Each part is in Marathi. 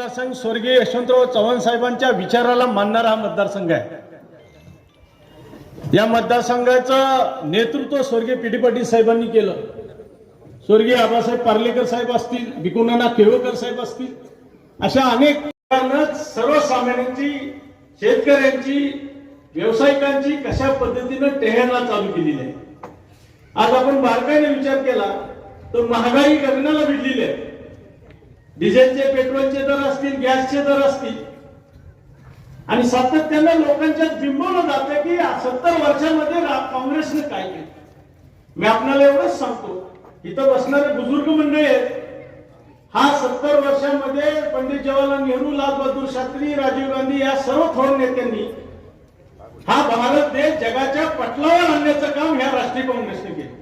मतदारसंघ स्वर्गीय यशवंतराव चव्हाण साहेबांच्या विचाराला मानणारा हा मतदारसंघ आहे. या मतदारसंघाचं नेतृत्व स्वर्गीय पी डी पाटील साहेबांनी केलं. स्वर्गीय आबासाहेब पार्लेकर साहेब असतील भिकुनाना केळकर साहेब असतील अशा अनेक सर्वसामान्यांची शेतकऱ्यांची व्यावसायिकांची कशा पद्धतीनं टेहळणा चालू केलेली आहे आज आपण बारकाईने विचार केला तर महागाई गगनाला भिडलेली आहे. डिझेलचे पेट्रोलचे दर असतील गॅसचे दर असतील. आणि सातत्यानं लोकांच्यात बिंबवलं जातं की सत्तर वर्षामध्ये रा- काँग्रेसने काय केलं? मी आपल्याला एवढंच सांगतो इथं बसणारे बुजुर्ग मंडळी आहेत. हा सत्तर वर्षामध्ये पंडित जवाहरलाल नेहरू लाल बहादूर शास्त्री राजीव गांधी या सर्व थोर नेत्यांनी हा भारत देश जगाच्या पटलावर आणण्याचं काम ह्या राष्ट्रीय काँग्रेसने केलं.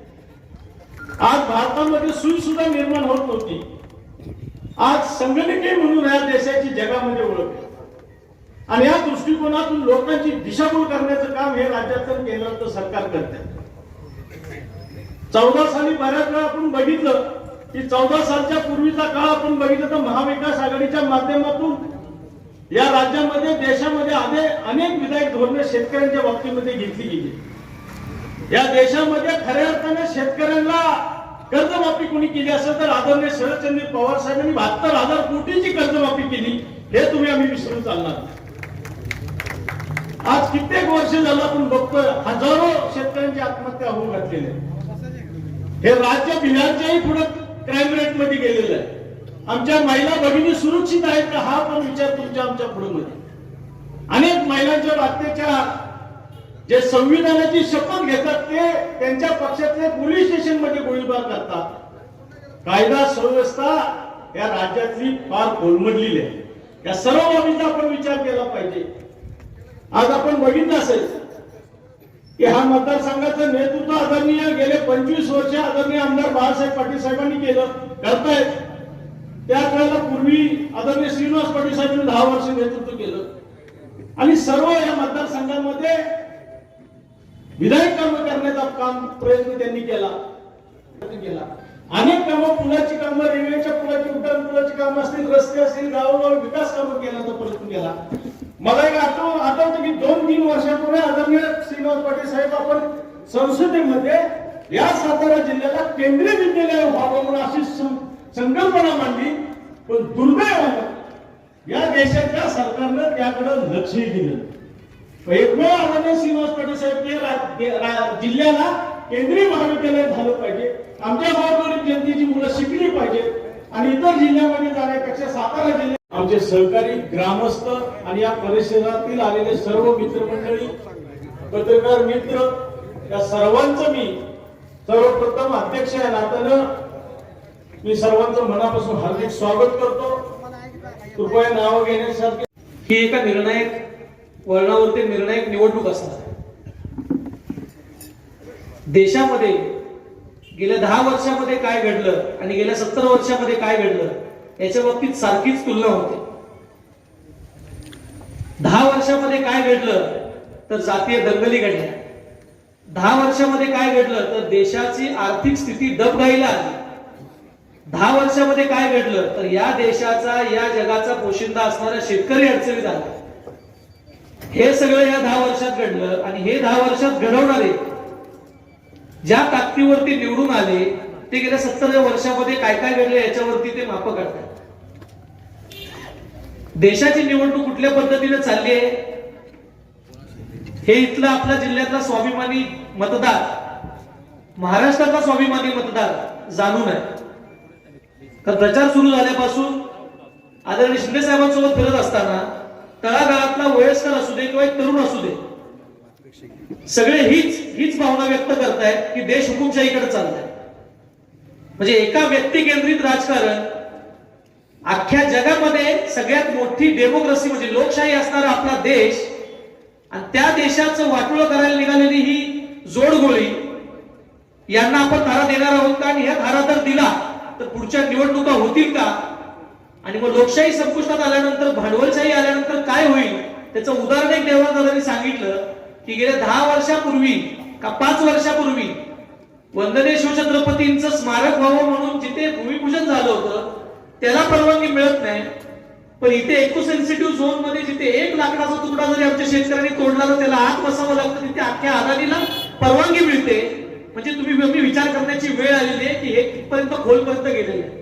आज भारतामध्ये सुई सुद्धा निर्माण होत नव्हती. आज संगणकीय म्हणून या देशाची जगामध्ये म्हणजे ओळख आहे. आणि या दृष्टिकोनातून लोकांची दिशाभूल करण्याचं काम हे राज्याचं आणि केंद्राचं सरकार करते चौदा साली बऱ्याच वेळा आपण बघितलं की चौदा सालच्या पूर्वीचा काळ आपण बघितलं तर महाविकास आघाडीच्या माध्यमातून या राज्यामध्ये देशामध्ये आधे अनेक विधायक धोरणे शेतकऱ्यांच्या बाबतीमध्ये घेतली गेली. या देशामध्ये खऱ्या अर्थाने शेतकऱ्यांना कर्जमाफी कोणी केली असेल तर आदरणीय शरदचंद्र पवार साहेबांनी बहात्तर हजार कोटीची कर्जमाफी केली. हे तुम्ही आम्ही विसरून चालणार आज कित्येक वर्ष झालं आपण बघतोय हजारो शेतकऱ्यांची आत्महत्या होऊ घातलेल्या हे राज्य बिहारच्याही पुढे क्राईम रेटमध्ये गेलेलं आहे. आमच्या महिला भगिनी सुरक्षित आहेत का हा पण विचार तुमच्या आमच्या पुढे मध्ये. अनेक महिलांच्यावर अत्याचार जे संविधानाची शपथ घेतात ते त्यांच्या पक्षातले पोलीस स्टेशनमध्ये गोळीबार करतात. कायदा सुव्यवस्था या राज्यातली फार कोलमडलेली आहे. या सर्व बाबीचा आपण विचार केला पाहिजे. आज आपण बघितलं असेल की हा मतदारसंघाचं नेतृत्व आदरणीय गेले पंचवीस वर्ष आदरणीय आमदार बाळासाहेब पाटील साहेबांनी केलं करतायत. त्याच वेळेला पूर्वी आदरणीय श्रीनिवास पाटील साहेबांनी दहा वर्ष नेतृत्व केलं. आणि सर्व या मतदारसंघामध्ये विधायक काम करण्याचा काम प्रयत्न त्यांनी केला. केला. अनेक कामं पुलाची कामं रेल्वेच्या पुलाची उड्डाण पुलाची कामं असतील रस्ते असतील गावोगाव विकास कामं केल्याचा प्रयत्न केला. मला एक आठव आठवतं की दोन तीन वर्षापूर्वी आदरणीय श्रीनिवास पाटील साहेब आपण संसदेमध्ये या सातारा जिल्ह्याला केंद्रीय विद्यालय व्हावं म्हणून अशी सं- संकल्पना मांडली. पण दुर्दैवानं या देशाच्या सरकारनं त्याकडे लक्षही दिलं नाही. एकमेव आदरणीय श्रीनिवास पाटील साहेब के- जिल्ह्याला केंद्रीय महाविद्यालय झालं पाहिजे. आमच्या गोरगरीब जनतेची मुलं शिकली पाहिजे. आणि इतर जिल्ह्यामध्ये जाण्यापेक्षा सातारा जिल्ह्यात आमचे सहकारी ग्रामस्थ आणि या परिसरातील आलेले सर्व मित्रमंडळी पत्रकार मित्र या सर्वांचं मी सर्वप्रथम अध्यक्ष या नात्यानं मी सर्वांचं मनापासून हार्दिक स्वागत करतो. कृपया नाव घेण्यासारखे ही एका निर्णायक वळणावरती निर्णायक निवडणूक असणार. देशामध्ये गेल्या दहा वर्षामध्ये काय घडलं आणि गेल्या सत्तर वर्षामध्ये काय घडलं याच्या बाबतीत सारखीच तुलना होते. दहा वर्षामध्ये काय घडलं तर जातीय दंगली घडल्या. दहा वर्षामध्ये काय घडलं तर देशाची आर्थिक स्थिती दबघाईला आली. दहा वर्षामध्ये काय घडलं तर या देशाचा या जगाचा पोशिंदा असणारा शेतकरी अडचणीत आला. हे सगळं या दहा वर्षात घडलं आणि हे दहा वर्षात घडवणारे ज्या ताकदीवरती निवडून आले ते गेल्या सत्तर वर्षामध्ये काय काय घडलं याच्यावरती ते माप काढतात. देशाची निवडणूक कुठल्या पद्धतीने चालली आहे? हे इथला आपल्या जिल्ह्यातला स्वाभिमानी मतदार महाराष्ट्रातला स्वाभिमानी मतदार जाणून आहे. तर प्रचार सुरू झाल्यापासून आदरणीय शिंदे साहेबांसोबत फिरत असताना तळागाळातला वयस्कर असू दे किंवा एक तरुण असू दे सगळे हीच हीच भावना व्यक्त करतायत की देश हुकुमशाहीकडे चाललाय. म्हणजे एका व्यक्ती केंद्रित राजकारण अख्ख्या जगामध्ये सगळ्यात मोठी डेमोक्रेसी म्हणजे लोकशाही असणारा आपला देश आणि त्या देशाचं वाटोळ करायला निघालेली ही जोडगोळी यांना आपण धारा देणार आहोत का? आणि ह्या धारा जर दिला तर पुढच्या निवडणुका होतील का? आणि मग लोकशाही संपुष्टात आल्यानंतर भांडवलशाही आल्यानंतर काय होईल? त्याचं उदाहरण एक देवादादांनी सांगितलं की गेल्या दहा वर्षापूर्वी का पाच वर्षापूर्वी वंदने शिवछत्रपतींचं स्मारक व्हावं म्हणून जिथे भूमिपूजन झालं होतं त्याला परवानगी मिळत नाही. पण इथे एको सेन्सिटिव्ह झोनमध्ये जिथे एक लाकडाचा तुकडा जरी आमच्या शेतकऱ्यांनी तोडला तर त्याला आत बसावं लागतं तिथे अख्ख्या अदानीला परवानगी मिळते. म्हणजे तुम्ही विचार करण्याची वेळ आलेली आहे की हे कितपर्यंत खोलपर्यंत गेलेलं आहे.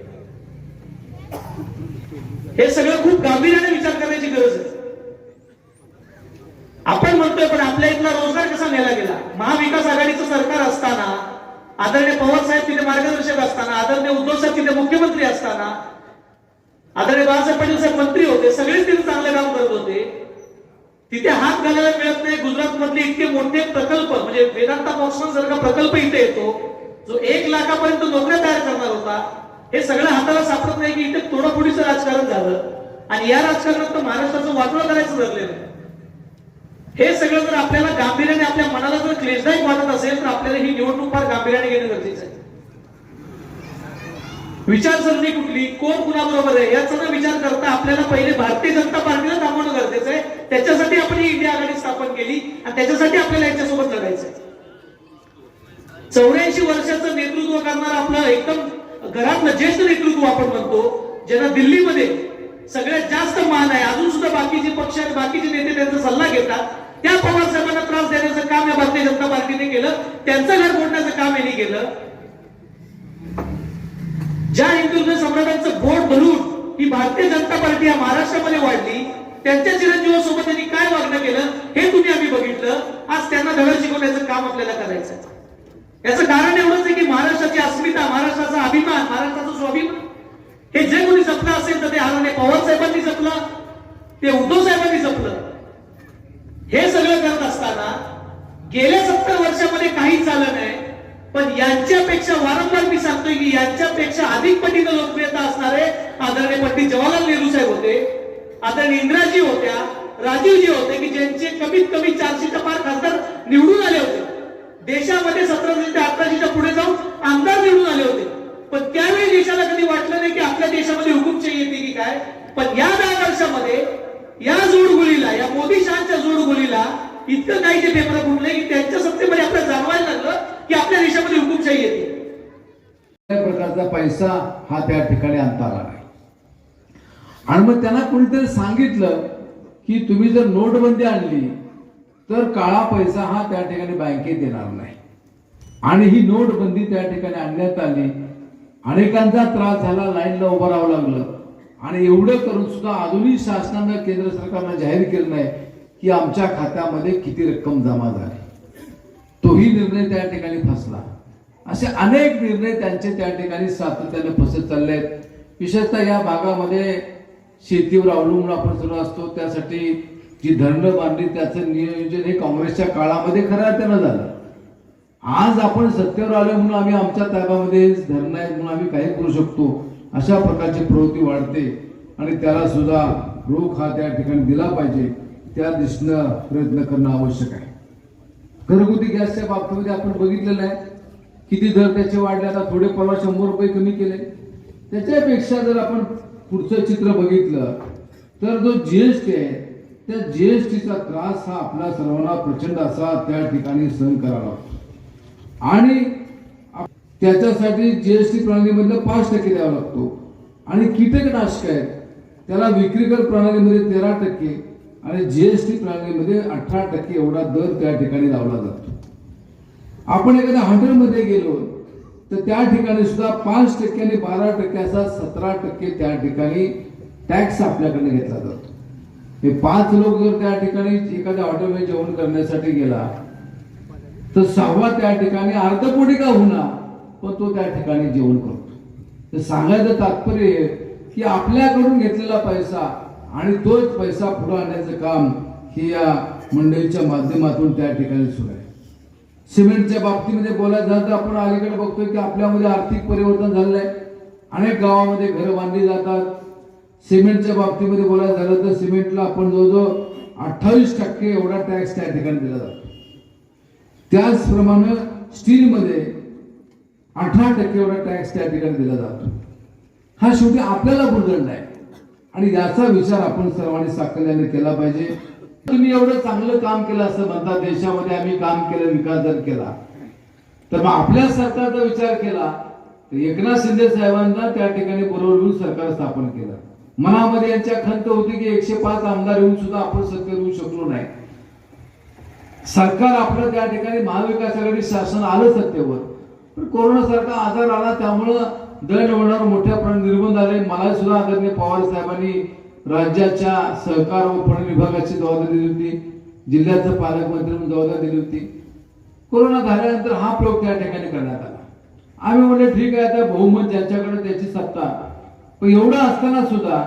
हे सगळं खूप गांभीर्याने विचार करण्याची गरज आहे. आपण म्हणतोय पण आपल्या इथला रोजगार कसा नेला गेला? महाविकास आघाडीचं सरकार असताना आदरणीय पवार साहेब तिथे मार्गदर्शक असताना आदरणीय उद्धव साहेब तिथे मुख्यमंत्री असताना आदरणीय बाळासाहेब पाटील साहेब मंत्री होते सगळेच तिथे चांगले काम करत होते. तिथे हात घालायला मिळत नाही गुजरात मधले इतके मोठे प्रकल्प म्हणजे वेदांता बॉक्सन सारखा प्रकल्प इथे येतो जो एक लाखापर्यंत नोकऱ्या तयार करणार होता. हे सगळं हाताला सापडत नाही की इथे तोडाफोडीचं राजकारण झालं. आणि या राजकारणात तर महाराष्ट्राचं वाटोळं करायचं ठरलेलं हे सगळं जर आपल्याला गांभीर्याने आपल्या मनाला जर क्लेशदायक वाटत असेल तर आपल्याला ही निवडणूक फार गांभीर्याने घेणं गरजेचं आहे. विचारसरणी कुठली कोण कुणाबरोबर आहे याचा जर विचार करता आपल्याला पहिले भारतीय जनता पार्टीला थांबवणं गरजेचं आहे. त्याच्यासाठी आपण ही इंडिया आघाडी स्थापन केली आणि त्याच्यासाठी आपल्याला यांच्यासोबत लढायचं आहे. चौऱ्याऐंशी वर्षाचं नेतृत्व करणार आपलं एकदम घरातलं ज्येष्ठ नेतृत्व आपण म्हणतो ज्यांना दिल्लीमध्ये सगळ्यात जास्त मान आहे अजून सुद्धा बाकीचे पक्ष आणि बाकीचे नेते त्यांचा सल्ला घेतात त्या पवार साहेबांना त्रास देण्याचं काम या भारतीय जनता पार्टीने केलं त्यांचं घर फोडण्याचं काम यांनी केलं. ज्या हिंदुत्व सम्राटांचं बोट भरून ही भारतीय जनता पार्टी या महाराष्ट्रामध्ये वाढली त्यांच्या चिरंजीवासोबत त्यांनी काय वागणं केलं हे तुम्ही आम्ही बघितलं. आज त्यांना धडा शिकवण्याचं काम आपल्याला करायचं याचं कारण एवढंच आहे अस्मिता महाराष्ट्राचा अभिमान महाराष्ट्राचा स्वाभिमान हे जे कोणी जपलं असेल तर ते आदरणीय पवार साहेबांनी जपलं ते उद्धव साहेबांनी जपलं. हे सगळं करत असताना गेल्या सत्तर वर्षामध्ये काहीच झालं नाही पण यांच्यापेक्षा वारंवार मी सांगतोय की यांच्यापेक्षा अधिक पटीनं लोकप्रियता असणारे आदरणीय पंडित जवाहरलाल नेहरू साहेब होते आदरणीय इंदिराजी होत्या राजीवजी होते की ज्यांचे कमीत कमी चारशेच्या पार खासदार निवडून आले होते. देशामध्ये सतराशे ते अठराशेच्या पुढे जाऊन आमदार निवडून आले होते. पण त्यावेळी देशाला कधी वाटलं नाही की आपल्या देशामध्ये हुकुमशाही येते की काय? पण या दहा वर्षामध्ये या जोडगोळीला या मोदी शहाच्या जोडगोळीला इतकं काही जे पेपर फुटले की त्यांच्या सत्तेमध्ये आपल्याला जाणवायला लागलं की आपल्या देशामध्ये हुकुमशाही येते. प्रकारचा पैसा हा त्या ठिकाणी आणता आला नाही. आणि मग त्यांना कोणीतरी सांगितलं की तुम्ही जर नोटबंदी आणली तर काळा पैसा हा त्या ठिकाणी बँकेत येणार नाही. आणि ही नोटबंदी त्या ठिकाणी आणण्यात आली. अनेकांचा त्रास झाला लाईनला उभं राहावं लागलं. आणि एवढं करून सुद्धा अजूनही शासनानं केंद्र सरकारनं जाहीर केलं नाही की आमच्या खात्यामध्ये किती रक्कम जमा झाली. तोही निर्णय त्या ठिकाणी फसला. असे अनेक निर्णय त्यांचे त्या ठिकाणी सातत्याने फसत चालले आहेत. विशेषतः या भागामध्ये शेतीवर अवलंबून आपण सर्व असतो. त्यासाठी जी धरणं बांधली त्याचं नियोजन हे काँग्रेसच्या काळामध्ये खऱ्या अर्थानं झालं. आज आपण सत्तेवर आलो म्हणून आम्ही आमच्या ताब्यामध्ये धरणं आहेत म्हणून आम्ही काही करू शकतो. अशा प्रकारची प्रवृत्ती वाढते आणि त्याला सुद्धा रोख हा त्या ठिकाणी दिला पाहिजे. त्या दिशेनं प्रयत्न करणं आवश्यक आहे. घरगुती गॅसच्या बाबतीमध्ये आपण बघितलेलं आहे. किती दर त्याचे वाढले आता थोडे परवा शंभर रुपये कमी केले. त्याच्यापेक्षा जर आपण पुढचं चित्र बघितलं तर जो जीएसटी आहे त्या जीएसटीचा त्रास हा आपल्या सर्वांना प्रचंड असा त्या ठिकाणी सहन करावा लागतो. आणि त्याच्यासाठी जीएसटी प्रणालीमधलं पाच टक्के द्यावा लागतो. आणि कीटकनाशक आहेत त्याला विक्रीकर प्रणालीमध्ये तेरा टक्के आणि जीएसटी प्रणालीमध्ये अठरा टक्के एवढा दर त्या ठिकाणी लावला जातो. आपण एखाद्या हॉटेलमध्ये गेलो तर त्या ठिकाणी सुद्धा पाच टक्के आणि बारा टक्के असा सतरा टक्के त्या ठिकाणी टॅक्स आपल्याकडे घेतला जातो. हे पाच लोक जर त्या ठिकाणी एखाद्या हॉटेलमध्ये जेवण करण्यासाठी गेला तर सहावा त्या ठिकाणी अर्धपोटी का होणार पण तो त्या ठिकाणी जेवण करतो. तर सांगायचं तात्पर्य आहे की आपल्याकडून घेतलेला पैसा आणि तोच पैसा पुढे आणण्याचं काम हे या मंडळीच्या माध्यमातून त्या ठिकाणी सुरू आहे. सिमेंटच्या बाबतीमध्ये बोलायचं झालं तर आपण अलीकडे बघतोय की आपल्यामध्ये आर्थिक परिवर्तन झालेलं आहे. अनेक गावामध्ये घरं बांधली जातात. सिमेंटच्या बाबतीमध्ये बोलायचं झालं तर सिमेंटला आपण जवळजवळ अठ्ठावीस टक्के एवढा टॅक्स त्या ठिकाणी दिला जातो. त्याचप्रमाणे स्टीलमध्ये अठरा टक्के एवढा टॅक्स त्या ठिकाणी दिला जातो. हा शेवटी आपल्याला गुणदंड आहे. आणि याचा विचार आपण सर्वांनी साकल्याने केला पाहिजे. तुम्ही एवढं चांगलं काम केलं असं म्हणता देशामध्ये आम्ही काम केलं विकास जर केला तर मग आपल्या सरकारचा विचार केला तर एकनाथ शिंदे साहेबांना त्या ठिकाणी बरोबर सरकार स्थापन केलं. मनामध्ये यांच्या खंत होती की एकशे पाच आमदार येऊन सुद्धा आपण सत्य देऊ शकलो नाही. सरकार आपलं त्या ठिकाणी महाविकास आघाडी शासन आलं सत्तेवर. पण कोरोनासारखा आजार आला त्यामुळं दळणवळणावर मोठ्या प्रमाणात निर्बंध आले. मला सुद्धा आदरणीय पवार साहेबांनी राज्याच्या सहकार व पणन विभागाची जबाबदारी दिली होती. जिल्ह्याचं पालकमंत्री म्हणून जबाबदारी दिली होती. कोरोना झाल्यानंतर हा प्रयोग त्या ठिकाणी करण्यात आला. आम्ही म्हणले ठीक आहे आता बहुमत ज्यांच्याकडे त्याची सत्ता पण एवढं असताना सुद्धा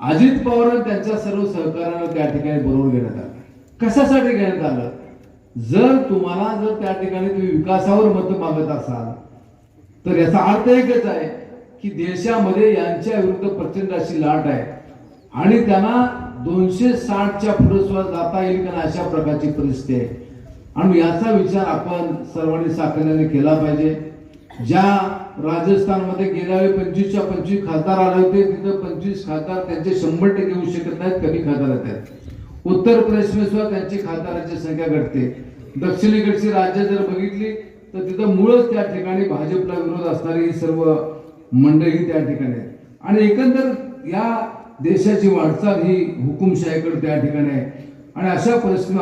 अजित पवार त्यांच्या सर्व सहकार्यानं त्या ठिकाणी बरोबर घेण्यात आलं. कशासाठी घेण्यात आलं? जर तुम्हाला जर त्या ठिकाणी तुम्ही विकासावर मत मागत असाल तर याचा अर्थ एकच आहे की देशामध्ये यांच्या विरुद्ध प्रचंड अशी लाट आहे आणि त्यांना दोनशे साठच्या पुढे सुद्धा जाता येईल का अशा प्रकारची परिस्थिती आहे. आणि याचा विचार आपण सर्वांनी साकल्याने केला पाहिजे. ज्या राजस्थानमध्ये गेल्या वेळी पंचवीसच्या पंचवीस खासदार आले होते. तिथं पंचवीस खासदार त्यांचे शंभर टक्के येऊ शकत नाहीत कमी खासदार आहेत. उत्तर प्रदेशमध्ये सुद्धा त्यांची खासदारांची संख्या घटते. दक्षिणेकडची राज्य जर बघितली तर तिथं मूळच त्या ठिकाणी भाजपला विरोध असणारी ही सर्व मंडळी त्या ठिकाणी आहेत. आणि एकंदर या देशाची वाटचाल ही हुकुमशाहीकडे त्या ठिकाणी आहे. आणि अशा परिस्थितीत